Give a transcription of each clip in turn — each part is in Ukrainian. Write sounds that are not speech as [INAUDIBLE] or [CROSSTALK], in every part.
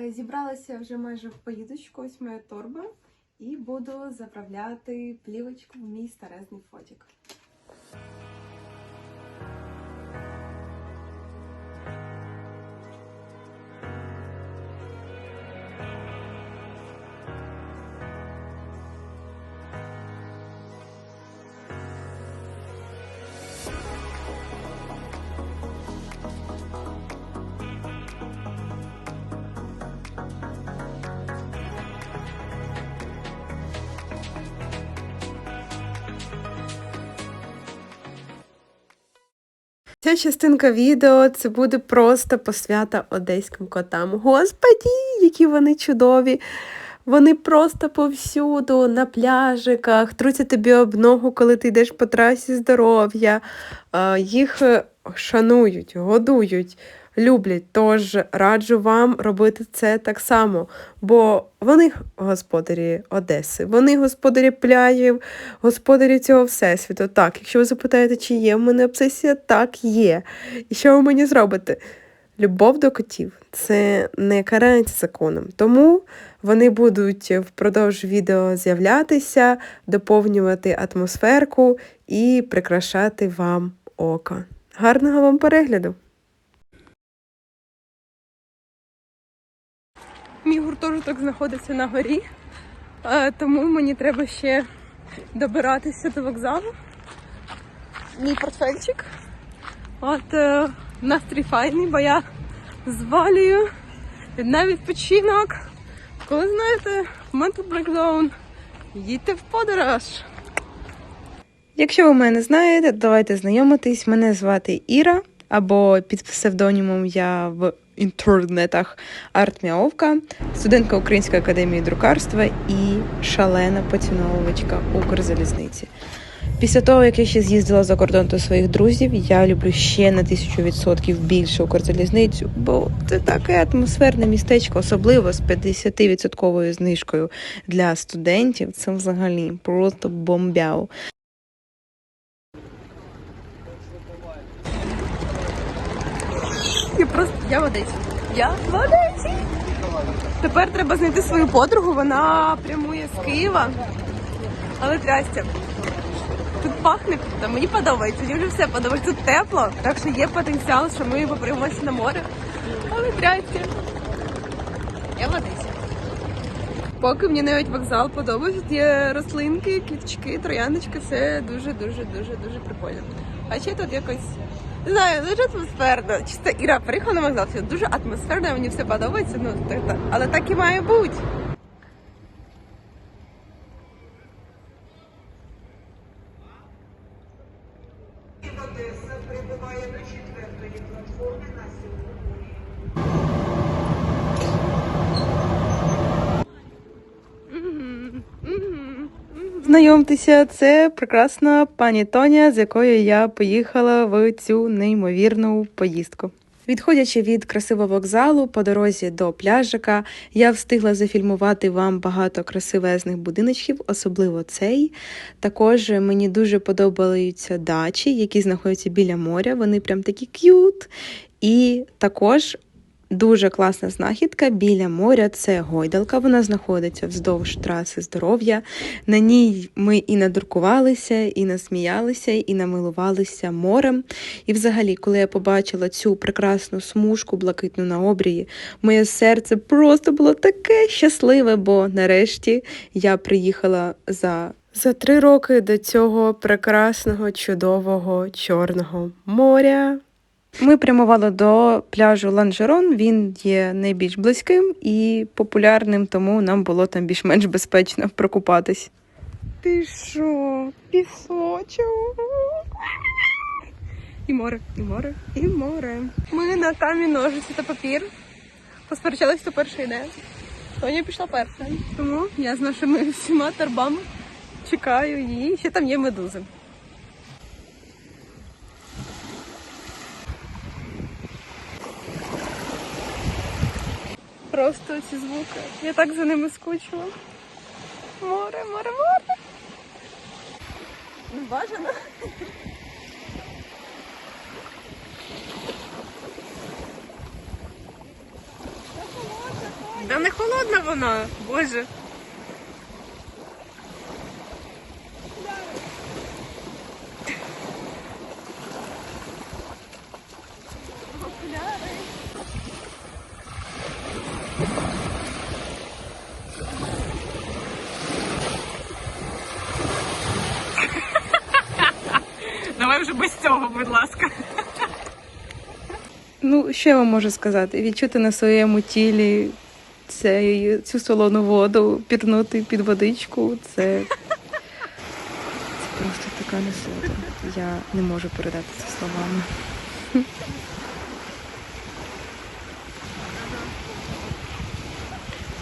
Е, Зібралася вже майже в поїдочку, ось моя торба, і буду заправляти плівочку в мій старезний фотик. Частинка відео це буде просто посвята одеським котам. Господі, які вони чудові! Вони просто повсюду, на пляжиках, труться тобі об ногу, коли ти йдеш по трасі здоров'я. Їх е, шанують, годують, люблять. Тож раджу вам робити це так само, бо вони господарі Одеси, вони господарі пляжів, господарі цього всесвіту. Так, якщо ви запитаєте, чи є в мене обсесія, так є. І що ви мені зробите? Любов до котів це не карається законом. Тому вони будуть впродовж відео з'являтися, доповнювати атмосферку і прикрашати вам око. Гарного вам перегляду! Мій гуртожиток знаходиться на горі, е, тому мені треба ще добиратися до вокзалу. Мій портфельчик. От е, настрій файний, бо я звалюю на відпочинок. Коли знаєте, mental breakdown, їдьте в подорож. Якщо ви мене знаєте, давайте знайомитись. Мене звати Іра, або під псевдонімом я в інтернетах Артміовка, студентка Української академії друкарства і шалена поціновувачка Укрзалізниці. Після того, як я ще з'їздила за кордон до своїх друзів, я люблю ще на тисячу відсотків більше Укрзалізницю, бо це таке атмосферне містечко, особливо з 50% знижкою для студентів. Це взагалі просто бомбяу. Я просто я в Одесі. Я в Одесі. Тепер треба знайти свою подругу. Вона прямує з Києва. Але трястя. Тут пахне, та мені подобається. Юлі все подобається. Тут тепло, так що є потенціал, що ми попримося на море. Але трястя. Я в Одесі. Поки мені навіть вокзал подобається, тут є рослинки, квіточки, трояндочки, все дуже, дуже, дуже, дуже прикольно. А ще тут якось не знаю, дуже атмосферно. Чисто Іра приїхала на вокзал, все дуже атмосферно, мені все подобається. Ну так. але так і має бути. Одеса прибуває до четвертої платформи на сьогодні. Знайомтеся, це прекрасна пані Тоня, з якою я поїхала в цю неймовірну поїздку. Відходячи від красивого вокзалу по дорозі до пляжика, я встигла зафільмувати вам багато красивезних будиночків, особливо цей. Також мені дуже подобаються дачі, які знаходяться біля моря. Вони прям такі к'ют. І також Дуже класна знахідка біля моря. Це гойдалка. Вона знаходиться вздовж траси здоров'я. На ній ми і надрукувалися, і насміялися, і намилувалися морем. І, взагалі, коли я побачила цю прекрасну смужку блакитну на обрії, моє серце просто було таке щасливе, бо нарешті я приїхала за. За три роки до цього прекрасного, чудового Чорного моря. Ми прямували до пляжу Ланжерон. Він є найбільш близьким і популярним, тому нам було там більш-менш безпечно прокупатись. Ти що, пісочок? І море, і море, і море. Ми на камінь ножиці та папір. Посперечалися, хто перший йде. Тоня пішла перша. Тому я з нашими всіма торбами чекаю її. Ще там є медузи. Просто ці звуки. Я так за ними скучила. Море, море, море. Не бажано. Да не холодна вона, боже. Давай вже без цього, будь ласка. Ну, що я вам можу сказати? Відчути на своєму тілі цей, цю солону воду, пірнути під водичку. Це, це просто така насолода. Я не можу передати це словами.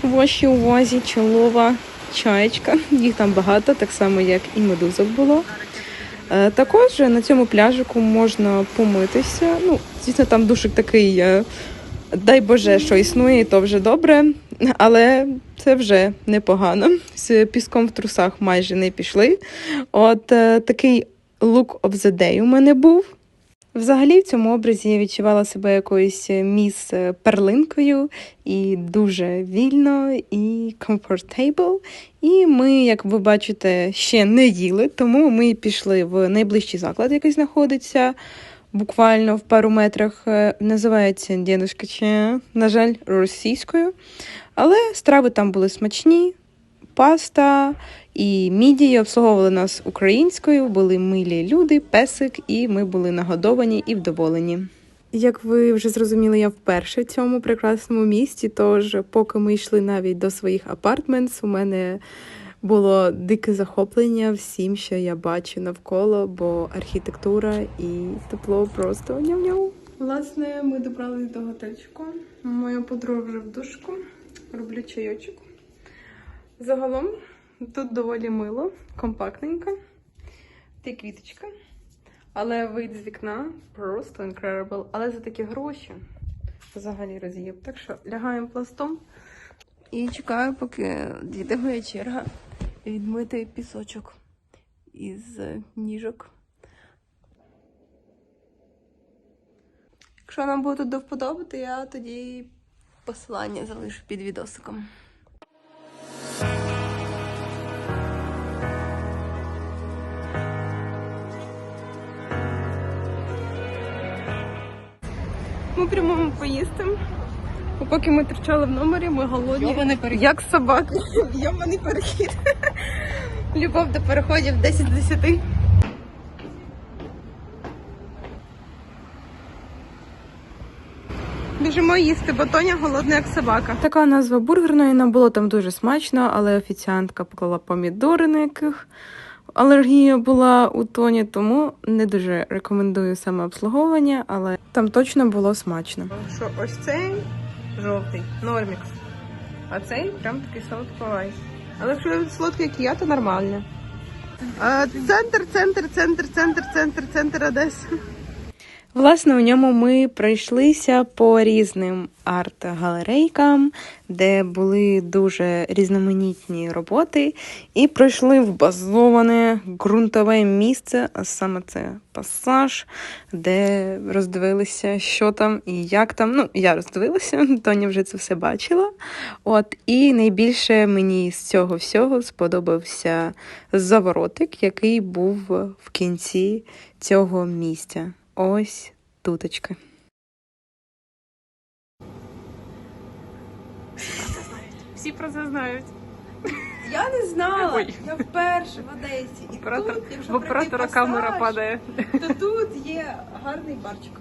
В вашій увазі чолова чаєчка. Їх там багато, так само як і медузок було. Е, Також на цьому пляжику можна помитися. Ну, звісно, там душик такий, е, дай Боже, що існує, то вже добре, але це вже непогано. З піском в трусах майже не пішли. От е, такий look of the day у мене був. Взагалі, в цьому образі я відчувала себе якоюсь міс е, перлинкою і дуже вільно і comfortable. І ми, як ви бачите, ще не їли, тому ми пішли в найближчий заклад, який знаходиться буквально в пару метрах. Е, Називається Дідушка Че, на жаль, російською. Але страви там були смачні, паста і мідії обслуговували нас українською, були милі люди, песик, і ми були нагодовані і вдоволені. Як ви вже зрозуміли, я вперше в цьому прекрасному місті. Тож, поки ми йшли навіть до своїх апартментс, у мене було дике захоплення всім, що я бачу навколо, бо архітектура і тепло просто няв-няв. Власне, ми добрались до готельчику. Моя подруга вже в душку. Роблю чайочок. Загалом тут доволі мило, компактненько. Ти квіточка. Але вид з вікна просто incredible. Але за такі гроші взагалі роз'їб. Так що лягаємо пластом і чекаю, поки дійде моя черга відмити пісочок із ніжок. Якщо нам буде тут до вподоби, то я тоді посилання залишу під відосиком. Ми прямуємо поїсти. Бо Поки ми торчали в номері, ми голодні. Як собаки. [LAUGHS] Йоманий перехід. [LAUGHS] Любов до переходів 10 з 10. Біжимо їсти, бо Тоня голодна, як собака. Така назва бургерної нам було там дуже смачно, але офіціантка поклала помідори, на яких алергія була у Тоні, тому не дуже рекомендую саме обслуговування, але там точно було смачно. Що ось цей жовтий нормікс, а цей прям такий солодковий. Але якщо солодкий, як я, то нормально. А, центр, центр, центр, центр, центр, центр Одеси. Власне, у ньому ми пройшлися по різним арт-галерейкам, де були дуже різноманітні роботи, і пройшли в базоване ґрунтове місце, а саме це пасаж, де роздивилися, що там і як там. Ну, я роздивилася, [LAUGHS] Тоня вже це все бачила. От, і найбільше мені з цього всього сподобався заворотик, який був в кінці цього місця. Ось туточки. Всі про це знають. Я не знала. Ой. Я вперше в Одесі. І Оператор, тут, якщо в оператора пройти камера падає. То тут є гарний барчик.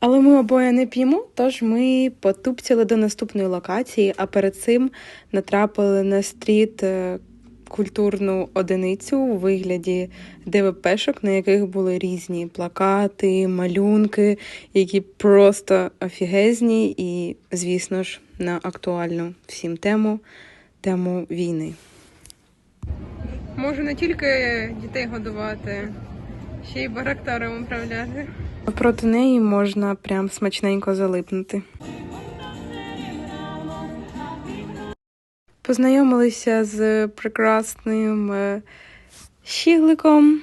Але ми обоє не п'ємо, тож ми потупцяли до наступної локації, а перед цим натрапили на стріт е, культурну одиницю у вигляді ДВПшок, на яких були різні плакати, малюнки, які просто офігезні, і, звісно ж, на актуальну всім тему тему війни. Можу не тільки дітей годувати, ще й барактаром управляти. Проти неї можна прям смачненько залипнути. Познайомилися з прекрасним е, щігликом,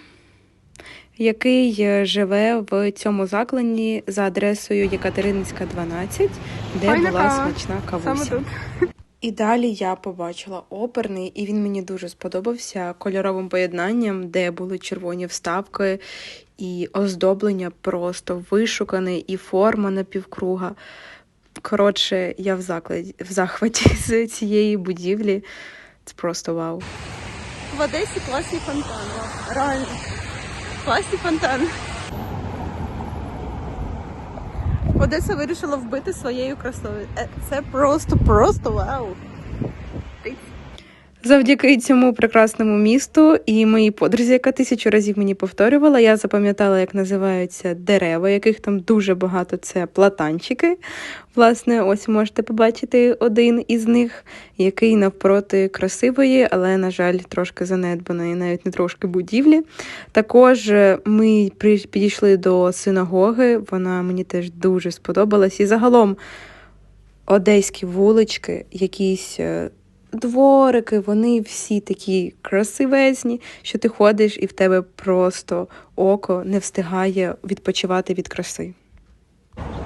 який е, живе в цьому закладі за адресою Єкатерининська, 12, де Файна була кава. смачна кавуся. І далі я побачила оперний, і він мені дуже сподобався кольоровим поєднанням, де були червоні вставки, і оздоблення просто вишукане, і форма напівкруга. Коротше, я в закладі в захваті [LAUGHS] з цієї будівлі. Це просто вау. В Одесі класний фонтан. Реально. Класний фонтан. Одеса вирішила вбити своєю красою. Е, Це просто, просто вау. Завдяки цьому прекрасному місту і моїй подрузі, яка тисячу разів мені повторювала, я запам'ятала, як називаються дерева, яких там дуже багато. Це платанчики. Власне, ось можете побачити один із них, який навпроти красивої, але, на жаль, трошки занедбаної, навіть не трошки будівлі. Також е, ми підійшли до синагоги, вона мені теж дуже сподобалась. І загалом одеські вулички, якісь. Дворики, вони всі такі красивезні, що ти ходиш і в тебе просто око не встигає відпочивати від краси.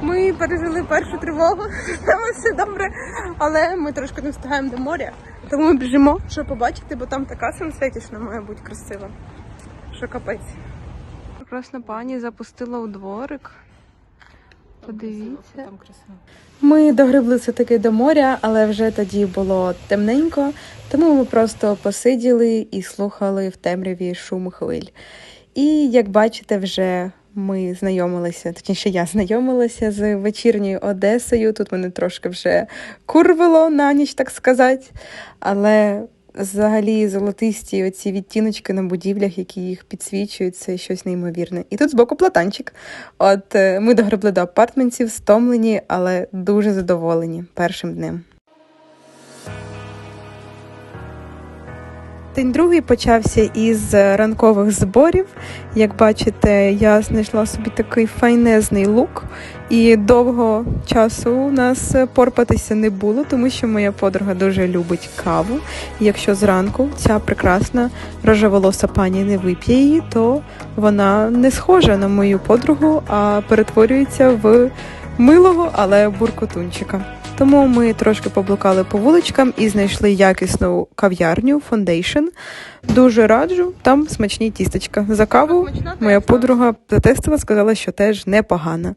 Ми пережили першу тривогу, там все добре, але ми трошки не встигаємо до моря. Тому ми біжимо, щоб побачити, бо там така сенсетішна має бути красива. Що капець. Прекрасна пані запустила у дворик. Подивіться. Ми догриблися таки до моря, але вже тоді було темненько, тому ми просто посиділи і слухали в темряві шум хвиль. І як бачите, вже ми знайомилися, точніше, я знайомилася з вечірньою Одесою. Тут мене трошки вже курвило на ніч, так сказати. Але взагалі золотисті оці відтіночки на будівлях, які їх підсвічують, це щось неймовірне. І тут збоку платанчик. От е, ми догребли до апартментів, стомлені, але дуже задоволені першим днем. День другий почався із ранкових зборів. Як бачите, я знайшла собі такий файнезний лук, і довго часу у нас порпатися не було, тому що моя подруга дуже любить каву. І якщо зранку ця прекрасна рожеволоса пані не вип'є її, то вона не схожа на мою подругу, а перетворюється в милого, але буркотунчика. Тому ми трошки поблукали по вуличкам і знайшли якісну кав'ярню Foundation. Дуже раджу, там смачні тістечка. За каву моя подруга затестила, сказала, що теж непогана.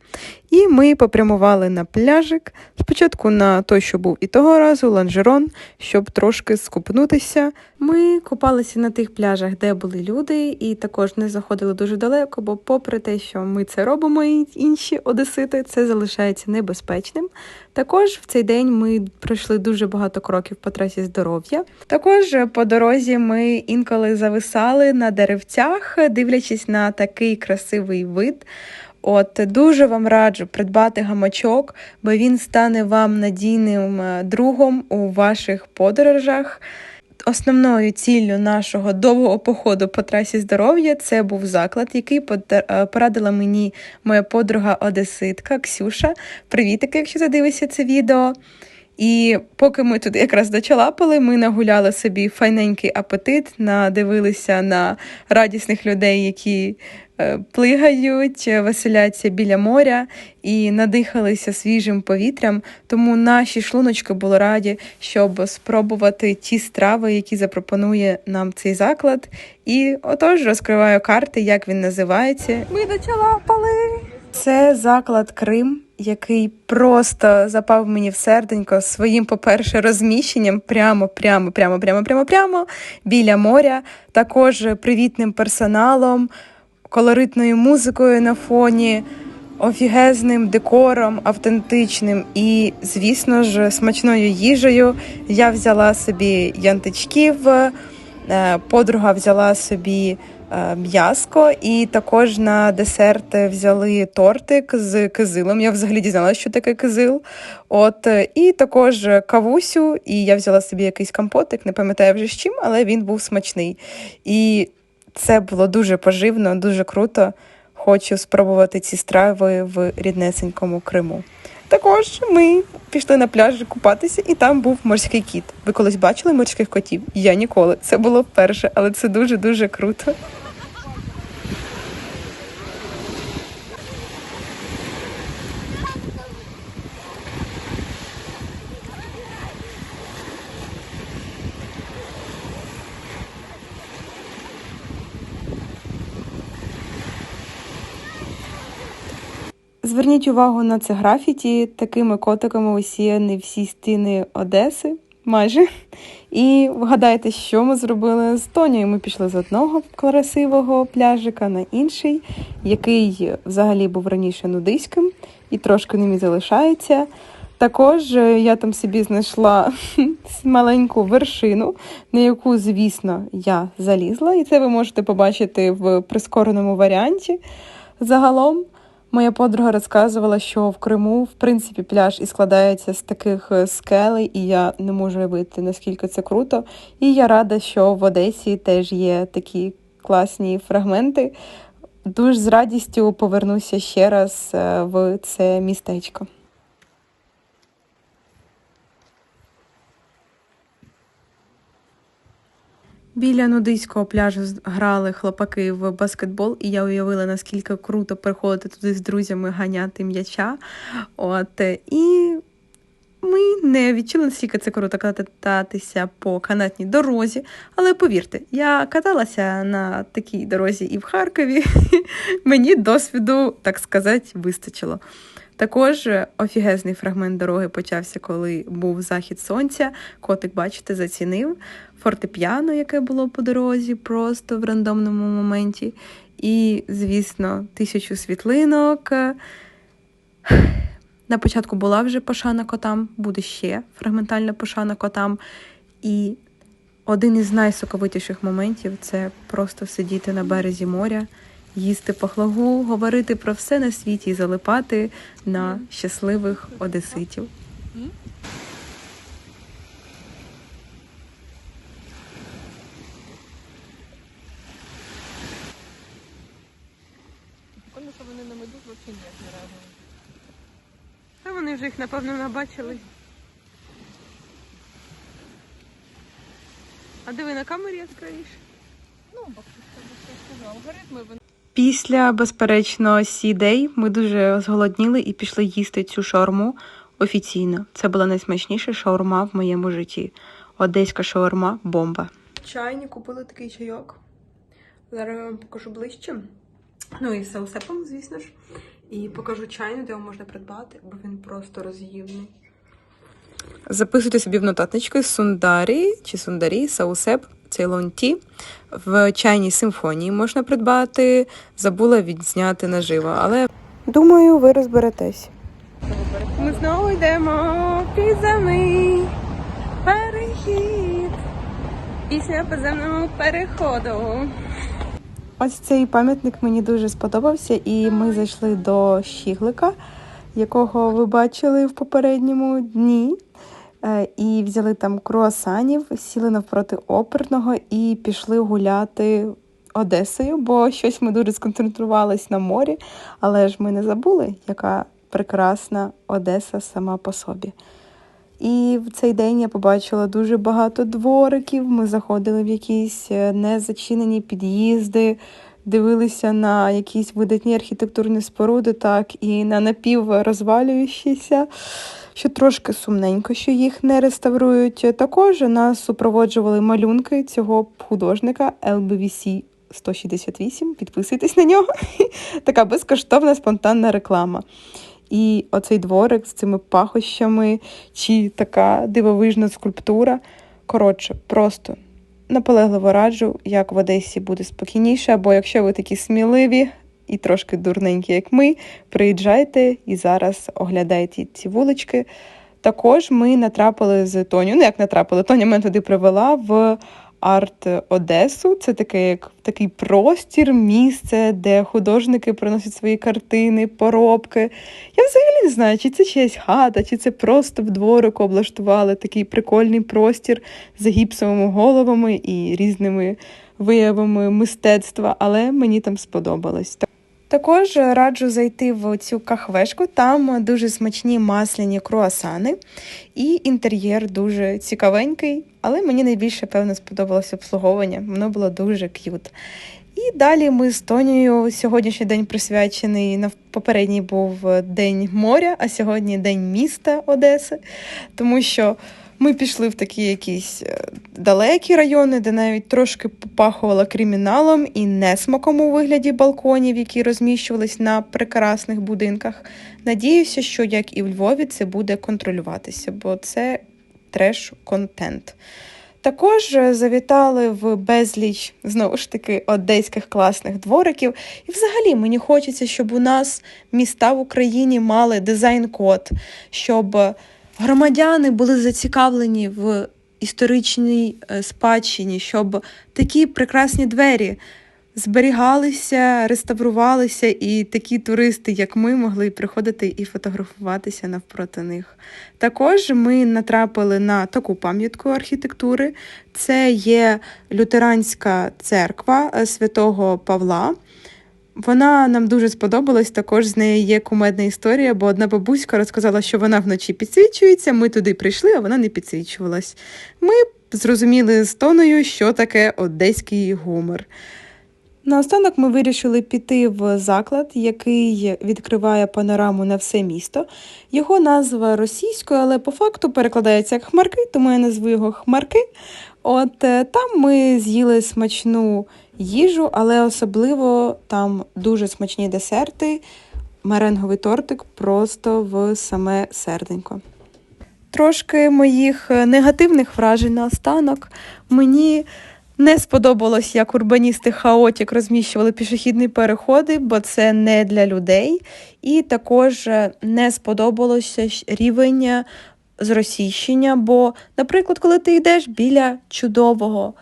І ми попрямували на пляжик. Спочатку на той, що був і того разу, ланжерон, щоб трошки скупнутися. Ми купалися на тих пляжах, де були люди, і також не заходили дуже далеко, бо, попри те, що ми це робимо, і інші одесити, це залишається небезпечним. Також в цей день ми пройшли дуже багато кроків по трасі здоров'я. Також по дорозі ми інколи зависали на деревцях, дивлячись на такий красивий вид. От дуже вам раджу придбати гамачок, бо він стане вам надійним е, другом у ваших подорожах. Основною ціллю нашого довгого походу по трасі здоров'я це був заклад, який е, порадила мені моя подруга Одеситка Ксюша. Привітики, якщо ти дивишся це відео. І поки ми туди якраз дочалапали, ми нагуляли собі файненький апетит, надивилися на радісних людей, які плигають, е, веселяться біля моря і надихалися свіжим повітрям. Тому наші шлуночки були раді, щоб спробувати ті страви, які запропонує нам цей заклад. І отож розкриваю карти, як він називається. Ми дочалапали. Це заклад Крим, який просто запав мені в серденько своїм, по-перше, розміщенням прямо, прямо, прямо, прямо, прямо, прямо біля моря, також привітним персоналом, колоритною музикою на фоні, офігезним декором, автентичним і, звісно ж, смачною їжею. Я взяла собі янтичків, е, подруга взяла собі е, м'яско, і також на десерт взяли тортик з кизилом. Я взагалі дізналася, що таке кизил. От, е, і також кавусю, і я взяла собі якийсь компотик, не пам'ятаю вже з чим, але він був смачний. І це було дуже поживно, дуже круто. Хочу спробувати ці страви в ріднесенькому Криму. Також ми пішли на пляж купатися, і там був морський кіт. Ви колись бачили морських котів? Я ніколи. Це було вперше, але це дуже дуже круто. Зверніть увагу на це графіті. Такими котиками осіяні всі стіни Одеси, майже. І вгадайте, що ми зробили з Тонією. Ми пішли з одного красивого пляжика на інший, який взагалі був раніше нудиським і трошки ним залишається. Також я там собі знайшла [LAUGHS] маленьку вершину, на яку, звісно, я залізла, і це ви можете побачити в прискореному варіанті. Загалом, моя подруга розказувала, що в Криму, в принципі, пляж і складається з таких е, скелей, і я не можу уявити, наскільки це круто. І я рада, що в Одесі теж є такі класні фрагменти. Дуже з радістю повернуся ще раз е, в це містечко. Біля нудийського пляжу грали хлопаки в баскетбол, і я уявила, наскільки круто приходити туди з друзями ганяти м'яча. От е, і ми не відчули, наскільки це круто кататися по канатній дорозі. Але повірте, я каталася на такій дорозі і в Харкові. [LAUGHS] Мені досвіду, так сказати, вистачило. Також офігезний фрагмент дороги почався, коли був захід сонця. Котик, бачите, зацінив фортепіано, яке було по дорозі, просто в рандомному моменті. І, звісно, тисячу світлинок. На початку була вже пошана котам, буде ще фрагментальна пошана котам. І один із найсоковитіших моментів це просто сидіти на березі моря, їсти пахлагу, говорити про все на світі і залипати на щасливих одеситів. Прикольно, що вони на медуз взагалі ніяк не реагують. Та вони вже їх, напевно, набачили. А диви на камері яскравіше. Ну, бабушка, я сказала, алгоритми вони. Після, безперечно, сідей ми дуже зголодніли і пішли їсти цю шаурму офіційно. Це була найсмачніша шаурма в моєму житті. Одеська шаурма бомба. Чайні купили такий чайок. Зараз я вам покажу ближче. Ну і саусепом, звісно ж. І покажу чайну, де його можна придбати, бо він просто роз'ївний. Записуйте собі в нотатнички сундарі чи сундарі, саусеп, цейлон ті. В чайній симфонії можна придбати. Забула відзняти наживо, але думаю, ви розберетесь. Ми знову йдемо підземний перехід. Після підземного переходу. Ось цей пам'ятник мені дуже сподобався, і ми зайшли до Щіглика, якого ви бачили в попередньому дні. Е, І взяли там круасанів, сіли навпроти оперного і пішли гуляти Одесою, бо щось ми дуже сконцентрувались на морі, але ж ми не забули, яка прекрасна Одеса сама по собі. І в цей день я побачила дуже багато двориків. Ми заходили в якісь е, незачинені під'їзди, дивилися на якісь видатні архітектурні споруди, так і на напіврозвалюючіся, що трошки сумненько, що їх не реставрують. Також нас супроводжували малюнки цього художника LBVC 168. Підписуйтесь на нього. [LAUGHS] Така безкоштовна спонтанна реклама. І оцей дворик з цими пахощами, чи така дивовижна скульптура. Коротше, просто наполегливо раджу, як в Одесі буде спокійніше, або якщо ви такі сміливі і трошки дурненькі, як ми, приїжджайте і зараз оглядайте ці вулички. Також ми натрапили з Тоню, ну як натрапили, Тоня мене туди привела в арт Одесу. Це таке, як такий простір, місце, де художники приносять свої картини, поробки. Я взагалі не знаю, чи це чиясь хата, чи це просто в дворику облаштували такий прикольний простір з гіпсовими головами і різними виявами мистецтва, але мені там сподобалось. Також раджу зайти в цю кахвешку. Там дуже смачні масляні круасани, і інтер'єр дуже цікавенький, але мені найбільше, певно, сподобалось обслуговування. Воно було дуже к'ют. І далі ми з Тонією сьогоднішній день присвячений попередній був день моря, а сьогодні день міста Одеси, тому що Ми пішли в такі якісь е, далекі райони, де навіть трошки попахувало криміналом і несмаком у вигляді балконів, які розміщувались на прекрасних будинках. Надіюся, що як і в Львові це буде контролюватися, бо це треш-контент. Також е, завітали в безліч знову ж таки одеських класних двориків. І взагалі мені хочеться, щоб у нас міста в Україні мали дизайн-код, щоб громадяни були зацікавлені в історичній е, спадщині, щоб такі прекрасні двері зберігалися, реставрувалися, і такі туристи, як ми, могли приходити і фотографуватися навпроти них. Також ми натрапили на таку пам'ятку архітектури. Це є лютеранська церква е, святого Павла. Вона нам дуже сподобалась. Також з нею є кумедна історія, бо одна бабуська розказала, що вона вночі підсвічується. Ми туди прийшли, а вона не підсвічувалась. Ми зрозуміли з тоною, що таке одеський гумор. Наостанок ми вирішили піти в заклад, який відкриває панораму на все місто. Його назва російською, але по факту перекладається як хмарки, тому я назву його хмарки. От е, там ми з'їли смачну їжу, але особливо там дуже смачні десерти, меренговий тортик просто в саме серденько. Трошки моїх е, негативних вражень наостанок. Мені не сподобалось, як урбаністи хаотік розміщували пішохідні переходи, бо це не для людей. І також е, не сподобалося рівень е, зросійщення. Бо, наприклад, коли ти йдеш біля чудового,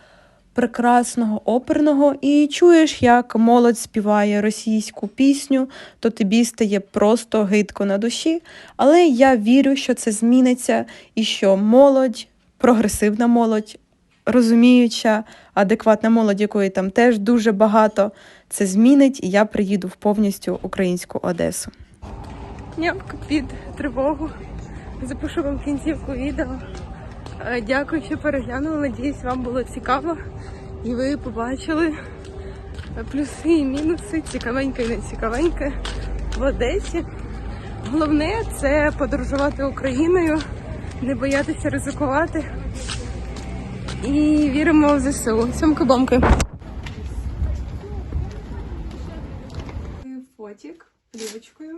прекрасного оперного і чуєш, як молодь співає російську пісню, то тобі стає просто гидко на душі. Але я вірю, що це зміниться і що молодь, прогресивна молодь, розуміюча, адекватна молодь, якої там теж дуже багато, це змінить, і я приїду в повністю українську Одесу. Нямка під тривогу. Запишу вам кінцівку відео. Е, Дякую, що переглянули. Надіюсь, вам було цікаво. І ви побачили плюси і мінуси, цікавеньке і не цікавеньке в Одесі. Головне це подорожувати Україною, не боятися ризикувати. І віримо в ЗСУ. Сьомки-бомки. Фотик плівочкою,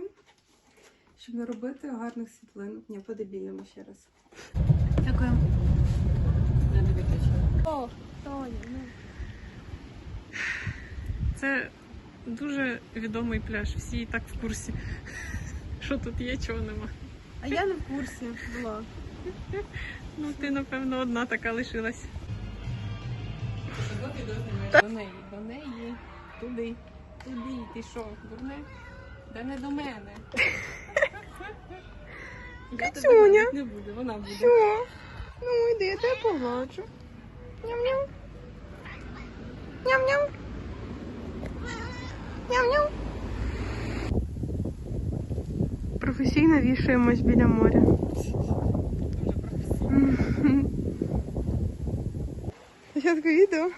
щоб не робити гарних світлин. Ні, по-дебільному ще раз. Дякую. О, Тоня, ну. Це дуже відомий пляж. Всі і так в курсі. Що тут є, чого нема. А я не в курсі була. Ну, ти, напевно, одна така лишилась. До неї, до неї, туди, туди. Ти що, дурне? Да не до мене. Я тебе не буду, вона буде. Що? Ну, йди, я тебе погладжу. Ням-ням. Ням-ням. Ням-ням. Професійно вішаємось біля моря. Спочатку відео.